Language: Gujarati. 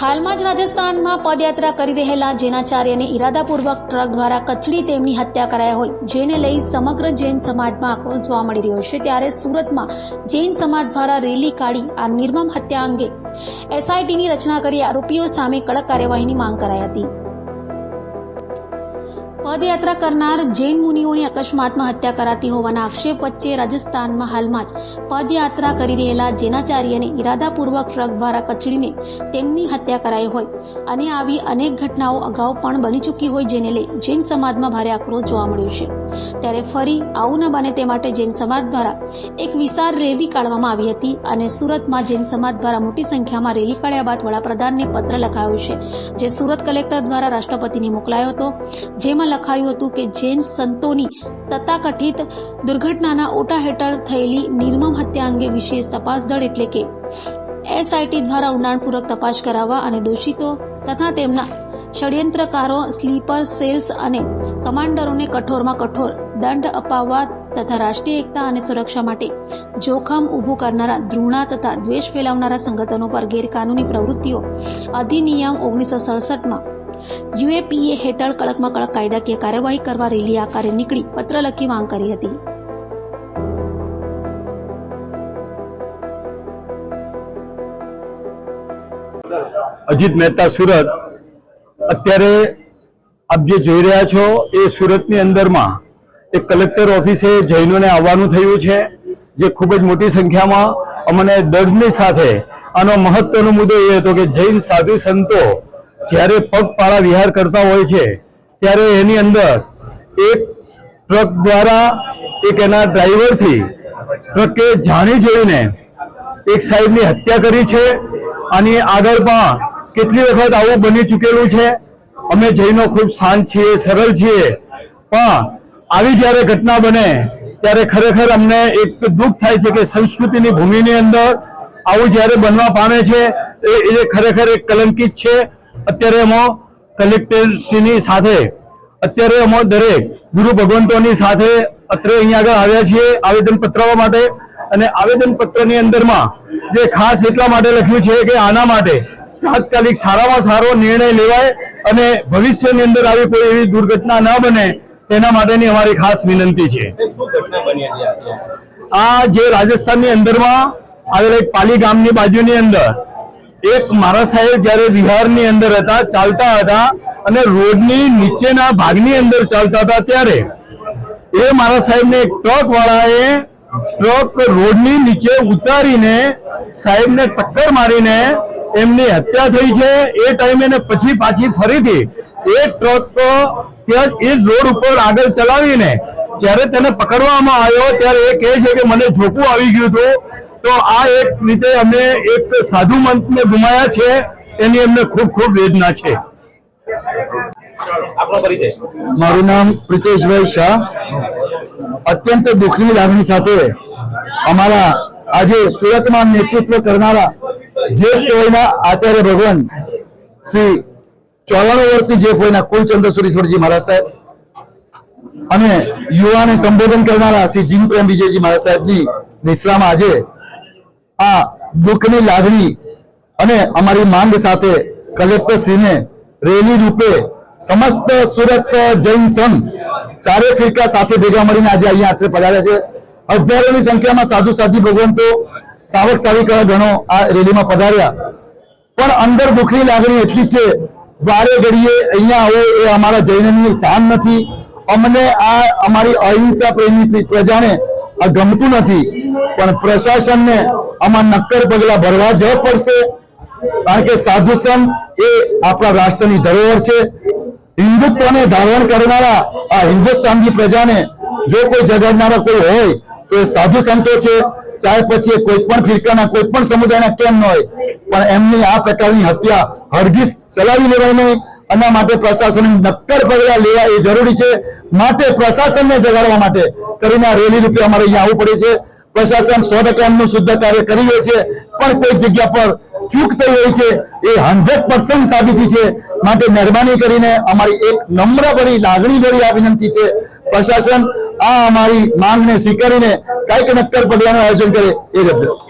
હાલમાં જ રાજસ્થાનમાં પદયાત્રા કરી રહેલા જૈનાચાર્યને ઈરાદાપૂર્વક ટ્રક દ્વારા કચડી તેમની હત્યા કરાયા હોય, જેને લઈ સમગ્ર જૈન સમાજમાં આક્રોશ જોવા મળી રહ્યો છે. ત્યારે સુરતમાં જૈન સમાજ દ્વારા રેલી કાઢી આ નિર્મમ હત્યા અંગે એસઆઈટીની રચના કરી આરોપીઓ સામે કડક કાર્યવાહીની માંગ કરાઈ હતી. પદયાત્રા કરનાર જૈન મુનિઓની અકસ્માતમાં હત્યા કરાતી હોવાના આક્ષેપ વચ્ચે રાજસ્થાનમાં હાલમાં જ પદયાત્રા કરી રહેલા જૈનાચાર્યને ઈરાદાપૂર્વક ટ્રક દ્વારા કચડીને તેમની હત્યા કરાઈ હોય. અને આવી અનેક ઘટનાઓ અગાઉ પણ બની ચૂકી હોય જેને લઈ જૈન સમાજમાં ભારે આક્રોશ જોવા મળ્યો છે. ત્યારે ફરી આવું ન બને તે માટે જૈન સમાજ દ્વારા એક વિશાળ રેલી કાઢવામાં આવી હતી અને સુરતમાં જૈન સમાજ દ્વારા મોટી સંખ્યામાં રેલી કાઢ્યા બાદ વડાપ્રધાનને પત્ર લખાયો છે, જે સુરત કલેક્ટર દ્વારા રાષ્ટ્રપતિને મોકલાયો હતો, જેમાં લખાયું હતું કે જૈન સંતોની તથાકથિત દુર્ઘટનાના ઓટા હેઠળ થયેલી નિર્મમ હત્યા અંગે વિશેષ તપાસ દળ એટલે કે એસઆઈટી દ્વારા ઊંડાણપૂર્વક તપાસ કરાવવા અને દોષિતો તથા તેમના ષડયંત્રકારો, સ્લીપર, સેલ્સ અને કમાન્ડરોને કઠોરમાં કઠોર દંડ અપાવવા તથા રાષ્ટ્રીય એકતા અને સુરક્ષા માટે જોખમ ઊભું કરનારા, ધૃણા તથા દ્વેષ ફેલાવનારા સંગઠનો પર ગેરકાનૂની પ્રવૃત્તિઓ. અધિનિયમ ઓગણીસો સડસઠમાં યુએપીએ હેઠળ કડકમાં કડક કાયદાકીય કાર્યવાહી કરવા રેલી આકારે નીકળી પત્ર લખી માંગ કરી હતી. અજીત મહેતા સુરત અત્યારે આપ જે જોઈ રહ્યા છો એ સુરતની અંદરમાં એક કલેક્ટર ઓફિસે જૈનોને આવવાનું થયું છે, જે ખૂબ જ મોટી સંખ્યામાં અમને દર્દની સાથે આનો મહત્વનો મુદ્દો એ હતો કે જૈન સાધુ સંતો જ્યારે પગપાળા વિહાર કરતા હોય છે, ત્યારે એની અંદર એક ટ્રક દ્વારા એક એના ડ્રાઈવરથી ટ્રકે જાણી જોઈને એક સાહેબની હત્યા કરી છે. આની આગળ પણ કેટલી વખત આવું બની ચૂકેલું છે? અમે જૈનો ખૂબ શાંત છીએ, સરળ છીએ. પણ આવી જ્યારે ઘટના બને, ત્યારે ખરેખર અમને એક દુઃખ થાય છે કે સંસ્કૃતિની ભૂમિની અંદર આવું જ્યારે બનવા પામે છે, એ એ ખરેખર એક કલંકિત છે. અત્યારે અમો કલેક્ટરશ્રીની સાથે, અત્યારે અમો દરેક ગુરુ ભગવંતોની સાથે અત્રે અહીંયા આગળ આવ્યા છીએ આવેદન પત્રવા માટે. અને આવેદન પત્રની અંદરમાં જે ખાસ એટલા માટે લખ્યું છે કે આના માટે તાત્કાલિક સારામાં સારો નિર્ણય લેવાય અને ભવિષ્યની અંદર આવી કોઈ એવી દુર્ઘટના ન બને તેના માટેની અમારી ખાસ વિનંતી છે આ? જે રાજસ્થાનની અંદરમાં આવેલા એક પાલી ગામની બાજુની અંદર એક મારા સાહેબ જ્યારે વિહારની અંદર હતા ચાલતા હતા અને રોડની નીચેના ભાગની અંદર ચાલતા હતા ત્યારે એ મારા સાહેબને એક ટ્રક વાળાએ ટ્રક રોડની નીચે ઉતારીને સાહેબને ટક્કર મારીને એમની હત્યા થઈ છે. એ ટાઈમે ને પછી પાછી ફરીથી એ ટ્રક ત્યાં એ જ રોડ ઉપર આગળ ચલાવીને જ્યારે તેને પકડવામાં આવ્યો ત્યારે એ કહે છે કે મને ઝોકું આવી ગયું હતું. તો આ એક રીતે અમે એક સાધુ મંતને ગુમાયા છે. એની અમને ખૂબ ખૂબ વેદના છે. મારું નામ પ્રિતેશભાઈ શાહ. અત્યંત દુઃખની લાગણી સાથે અમારા આજે સુરતમાં નેતૃત્વ કરનારા જ્યેષ્ઠ વયના આચાર્ય ભગવાન શ્રી ચોરાણું વર્ષની જે વયના કુલચંદ્ર સુરેશ્વરજી મહારાજ સાહેબ અને યુવાને સંબોધન કરનારા શ્રી જીન પ્રેમ વિજયજી મહારાજ સાહેબની નિશ્રામાં આજે આ દુઃખની લાગણી અને અમારી માંગ સાથે કલેક્ટર શ્રીને રેલી રૂપે સમસ્ત સુરત જૈન સંઘ ચારે ફિરકા સાથે ભેગા મળીને આજે અહીંયા અત્રે પધાર્યા છે. હજારોની સંખ્યામાં સાધુ સાધુ ભગવંતો સાવક સાવિકા ગણો આ રેલીમાં પધાર્યા. પણ અંદર દુઃખની લાગણી એટલી છે, વારે ઘડીએ અહીંયા આવો એ અમારા જૈનની શાન નથી. અમને આ અમારી અહિંસા પ્રેમી પ્રજાને આ ગમતું નથી. પણ પ્રશાસનને આમાં નક્કર પગલાં ભરવા જ પડશે. કારણ કે સાધુ સંત એ આપણા રાષ્ટ્રની ધરોહર છે. હિન્દુત્વને ધારણ કરનારા આ હિન્દુસ્તાનની પ્રજાને જો કોઈ જગાડનારા કોઈ હોય તો એ સાધુ સંતો છે, ચાહે પછી કોઈ પણ ફિરકાના, કોઈ પણ સમુદાયના કેમ ન હોય, પણ એમની આ પ્રકારની હત્યા હરગીઝ ચલાવી લેવાય નહીં. એના માટે પ્રશાસન નક્કર પગલા લેવા એ જરૂરી છે. માટે પ્રશાસનને જગાડવા માટે કરીને આ રેલી રૂપે અમારે અહીંયા આવવું પડે છે. પ્રશાસન સો ટકા એમનું શુદ્ધ કાર્ય કરી રહ્યું છે, પણ કોઈ જગ્યા પર ચૂક થઈ રહી છે, એ હંડ્રેડ પર્સન્ટ સાબિતી છે. માટે મહેરબાની કરીને અમારી એક નમ્ર ભરી લાગણી ભરી આ વિનંતી છે. પ્રશાસન આ અમારી માંગને સ્વીકારીને કંઈક નક્કર પગલાનું આયોજન કરે એ જ અભ્યર્થ